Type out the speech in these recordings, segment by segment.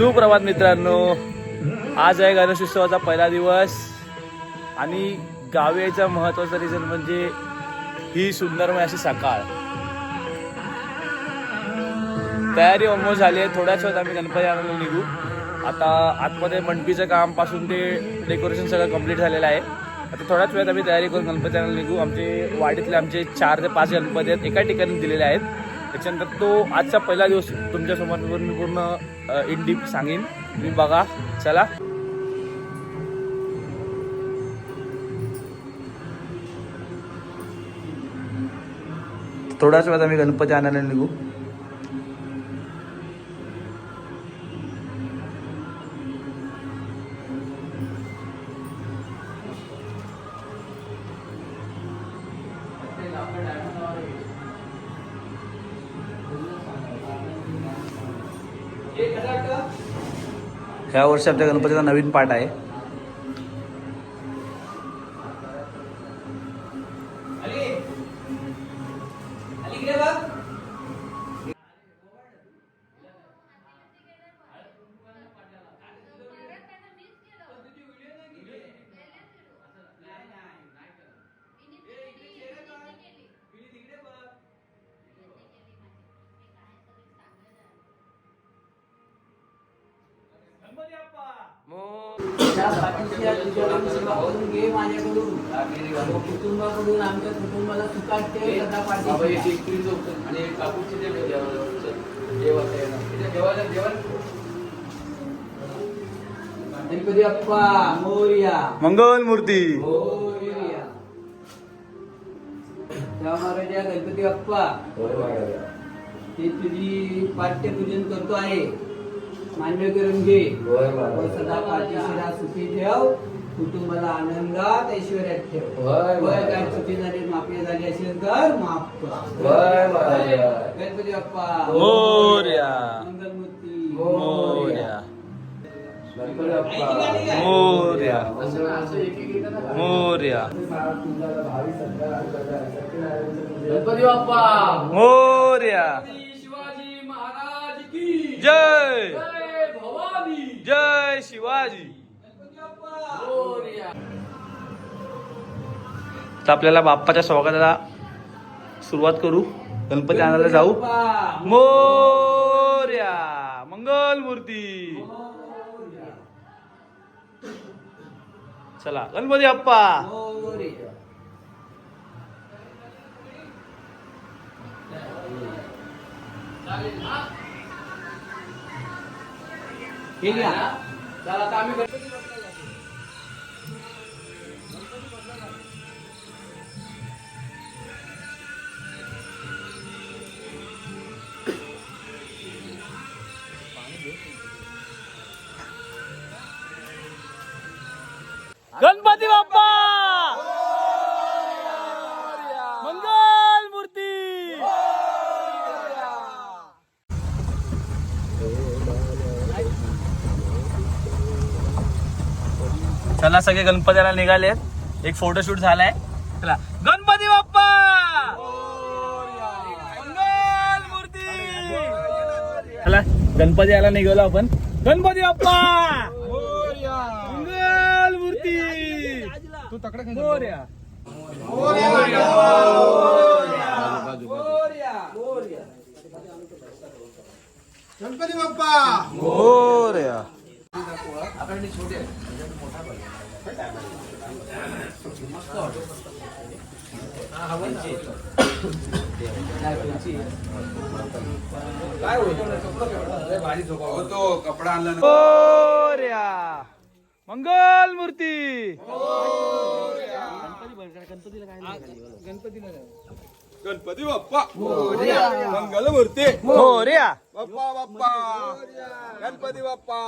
सुप्रभात मित्रांनो. आज आहे गणेशोत्सवाचा पहिला दिवस. आणि गावी यायचं महत्वाचं रिझन म्हणजे ही सुंदरमय म्हणजे अशी सकाळ. तयारी ऑलमोस्ट झाली आहे. थोड्याच वेळात आम्ही गणपती आणायला निघू. आता आतमध्ये मंडपीचं कामपासून ते डेकोरेशन सगळं कंप्लीट झालेलं आहे. आता थोड्याच वेळात आम्ही तयारी करून गणपती आणायला निघू. आमचे वाडीतले आमचे चार ते पाच गणपती आहेत. एका ठिकाणी दिलेले आहेत. त्याच्यानंतर तो आजचा पहिला दिवस तुमच्यासमोर मी पूर्ण इन डीप सांगेन. तुम्ही बघा चला. थोड्याच वेळात आम्ही गणपती आणायला निघू. ह्या वर्षी आपल्या गणपतीचा नवीन पाठ आहे. त्या पाठीशी तुझ्याकडून सेवा करून घे माझ्याकडून. कुटुंबाकडून आमच्या कुटुंबाला सुखात ठेव सदा पाठीशी गणपती अप्पा मोर्या. मंगल मूर्ती मोर्या महाराजा गणपती अप्पा ते तुझी पाठ्यपूजन करतो आहे. मान्य करून घे. व सदा पाठीशी राहा, सुखी ठेव. कुटुंबाला आनंदात ऐश्वर्यात ठेव. होय, वय. काय चुकी झाली माफी झाली असेल तर माफ. गणपती बाप्पा. मोरया. मंगलमूर्ती. मोर्या. मोर्या. गणपती बाप्पा. मोर्या शिवाजी महाराज की जय जय भवानी जय शिवाजी. तर आपल्याला बाप्पाच्या स्वागताला सुरुवात करू. गणपती आणायला जाऊ. मोर्या. मंगल मूर्ती चला गणपती बाप्पा. मोरया. हे घ्या. चला आता आम्ही गणपती गणपती बाप्पा मंगल मूर्ती चला सगळे गणपतीला निघालेत. एक फोटोशूट झालाय. चला. गणपती बाप्पा! मंगल मूर्ती! चला गणपती यायला निघालो आपण. गणपती बाप्पा! मंगल मूर्ती! तू तकडे मोर्या. गणपती बाप्पा! मोर्या. तो कपडा आणला ना मंगल मूर्ती गणपती बाप्पा मंगल मूर्ती मोर्या बाप्पा बाप्पा गणपती बाप्पा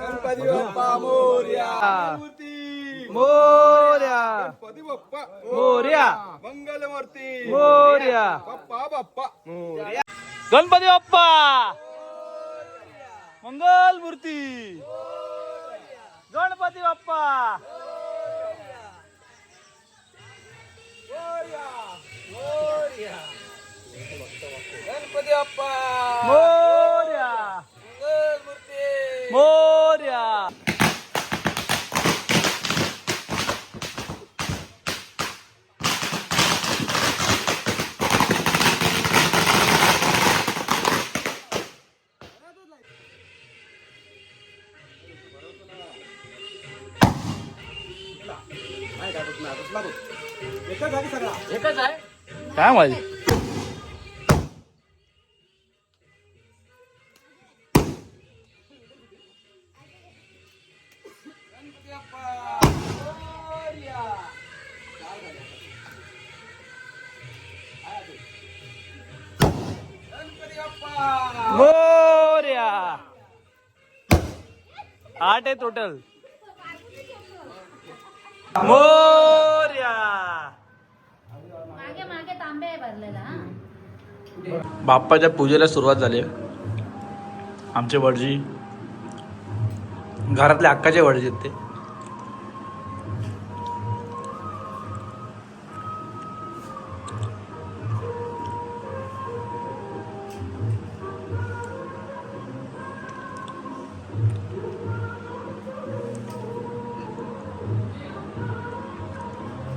गणपती बाप्पा मोर्या मूर्ती मोर्या गणपती बाप्पा मोर्या मंगल मूर्ती मोर्या बाप्पा बाप्पा गणपती बाप्पा मंगल मूर्ती गणपती बाप्पा एकच आहे काय माहिती मोर्या आठ आहे टोटल बाप्पाच्या पूजेला सुरुवात झाली आमचे वडजी घरातले अक्काचे वडजी आहेत ते.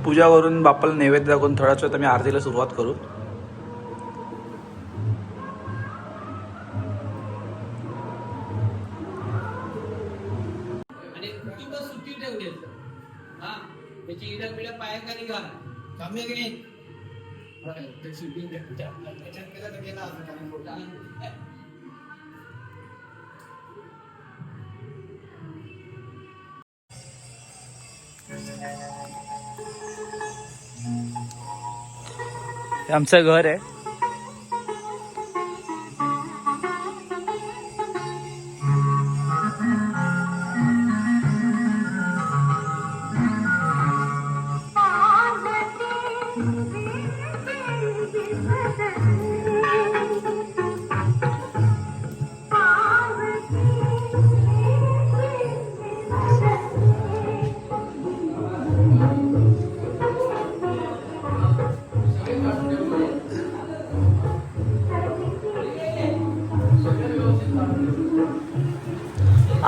पूजा करून बाप्पाला नैवेद्य दाखवून थोड्याच वेळात आम्ही आरतीला सुरुवात करू. आणि कुटुंब आमचं घर आहे.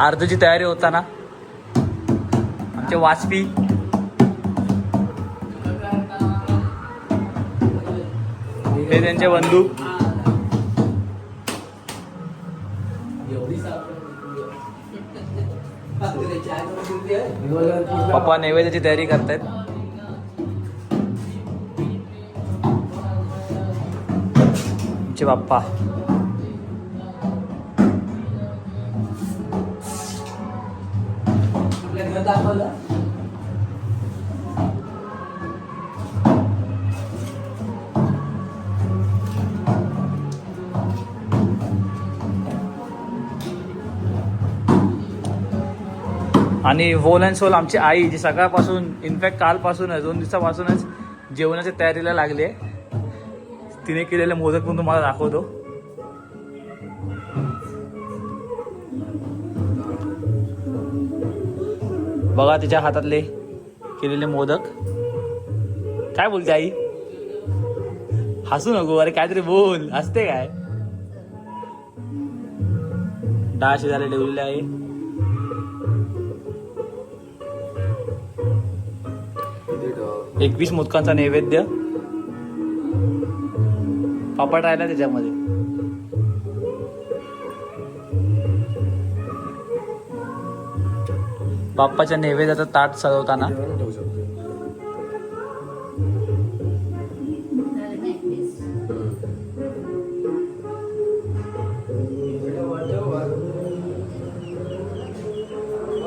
आरतीची तयारी होताना. आमचे वाजपी हे त्यांचे बंधू. पप्पा नैवेद्याची तयारी करतायत. आमचे बाप्पा. दाखवलं. आणि होल अँड सोल आमची आई जी सकाळपासून इनफॅक्ट कालपासूनच दोन दिवसापासूनच जेवणाच्या तयारीला लागली आहे. तिने केलेले मोदक पण तुम्हाला दाखवतो. बघा तिच्या हातातले केलेले मोदक. काय बोलते आई? हसू नको अरे काहीतरी बोल हसते काय? डाळ शिजायला ठेवलेले आहे. एकवीस मोदकांचा नैवेद्य. पापड राहिला त्याच्यामध्ये. बाप्पाच्या नैवेद्याचं ताट सजवताना.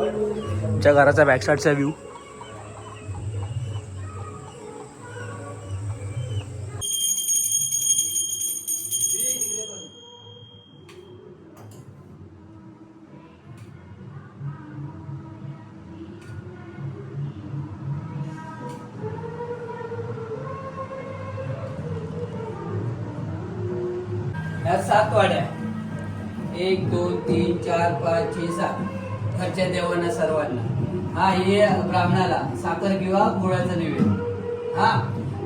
झाले आमच्या घराचा बॅकसाईडचा व्ह्यू या सात वाड्या. एक दोन तीन चार पाच छे सात. घरच्या देवांना सर्वांना. हा हे ब्राह्मणाला साखर किंवा गुळाचा नैवेद्य. हा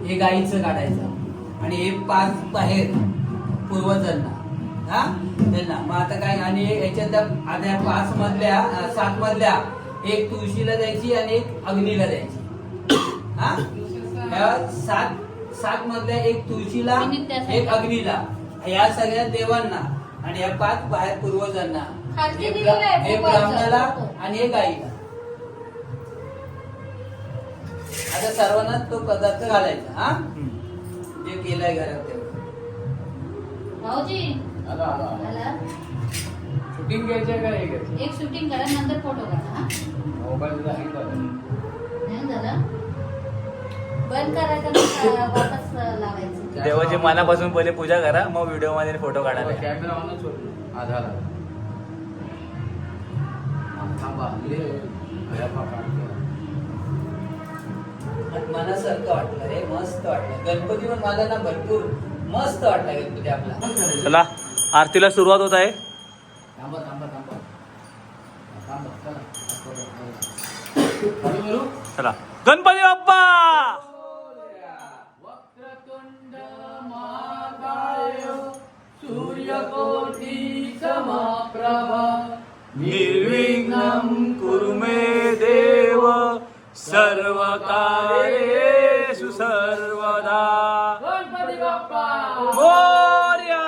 हे गाईचं काढायचं. आणि हे पाच बाहेर पूर्वजांना. हा त्यांना. मग आता काय आणि याच्यात आता पाच मधल्या सात मधल्या एक तुळशीला द्यायची आणि एक अग्नीला द्यायची. हा सात सात मधल्या एक तुळशीला एक अग्नीला. या सगळ्या देवांना आणि या पाच बाहेर पूर्वजांना खालती एक दिलेलं आहे, भोपाळचं. ब्राह्मणाला आणि एक आईला आता सर्वांना तो पदार्थ घालायचा हा? जे केलाय घरात तेवढं भाऊजी. आला शूटिंग घ्यायचं का हे घ्यायचं एक शूटिंग करा नंतर फोटो काढा हा. नाही झालं. बंद करायचं वापस लावायचं? देवाची मनापासून पहिले पूजा करा मग व्हिडिओमध्ये फोटो काढायला या. कॅमेरा ऑनच होतो हा झाला हा, थांबा ले. भयापा काढतो. आणि मनासारखं वाटलं रे मस्त वाटलं. गणपती पण मला ना भरपूर मस्त वाटला गणपती आपला. चला आरतीला सुरुवात होत आहे. थांबा थांबा थांबा. थांबा चला. हळू हळू चला. गणपती बाप्पा! सूर्यकोटी समप्रभा निर्विघ्नं कुरु मे देव सर्व कार्येषु सर्वदा। गणपती बाप्पा मोरया!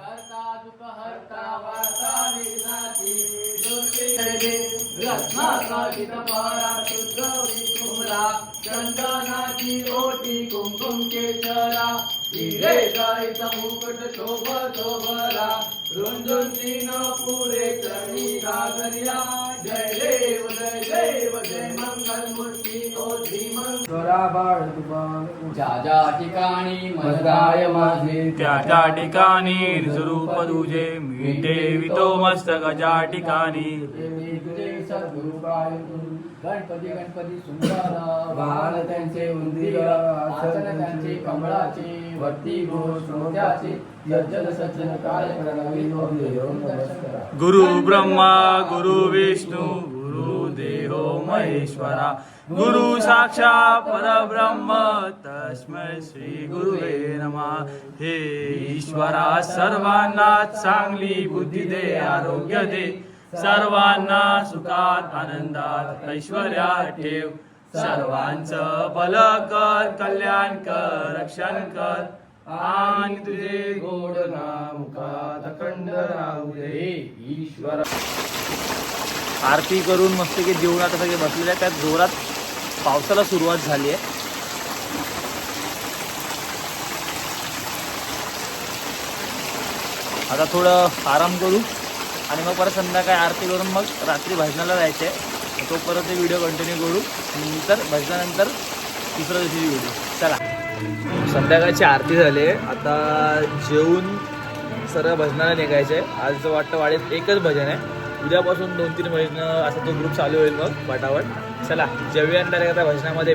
हरता दुःख हरता वार्ता विघ्नाची दुर्गे जय रत्नाकाशी तपारा शुद्ध विकुमला चंदनाची ओटी कुंकुम केशरा हिरे गायचा मुकुट शोभ शोभला रुंदुन तीन पुरे चरणी गागरिया जय देव जय देव जय मंगल मूर्ती ओ धीमंत ज्या ज्या ठिकाणी मजगाय माझे त्या त्या ठिकाणी स्वरूप तुझे मी ठेवितो मस्तक ज्या ठिकाणी. गणपती गणपती सुंदर. बाल त्यांचे उंदीर. आसन त्यांचे कमळाचे वरती घोष मोत्याचे सज्जन सज्जन काय प्रणामी गुरु ब्रह्मा गुरु विष्णू गुरु देहो महेश्वरा। गुरु साक्षात परब्रह्म तस्मै श्री गुरुवे नमा। हे ईश्वरा सर्वांना चांगली बुद्धी दे आरोग्य दे। सर्वांना सुखात आनंदात ऐश्वर्या ठेव। सर्वांचं भल कर कल्याण कर रक्षण कर. आणि तुझे गोड नाम मुखात अखंड राहू दे ईश्वर. आरती करून मस्त की जेवणात सगळे बसलेले त्या त्यात जोरात पावसाला सुरुवात झाली आहे. आता थोडं आराम करू आणि मग परत संध्याकाळी आरती करून मग रात्री भजनाला जायचं आहे तो परत ते व्हिडिओ कंटिन्यू करू. नंतर भजनानंतर दुसऱ्या दिवशी व्हिडिओ चला. संध्याकाळची आरती झाली आहे. आता जेवून सर्व भजनाला निघायचं आहे आज वाटतं वाडीत एकच भजन आहे. उद्यापासून दोन तीन भजन असा तो ग्रुप चालू होईल मग पटापट. चला जेवूया नंतर एखाद्या भजनामध्ये.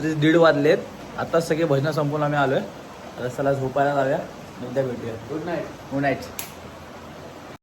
रात्री दीड वाजलेत. आता सगळे भजनं संपून आम्ही आलोय. आता चला झोपायला जाऊया. उद्या भेटूया. Good night good night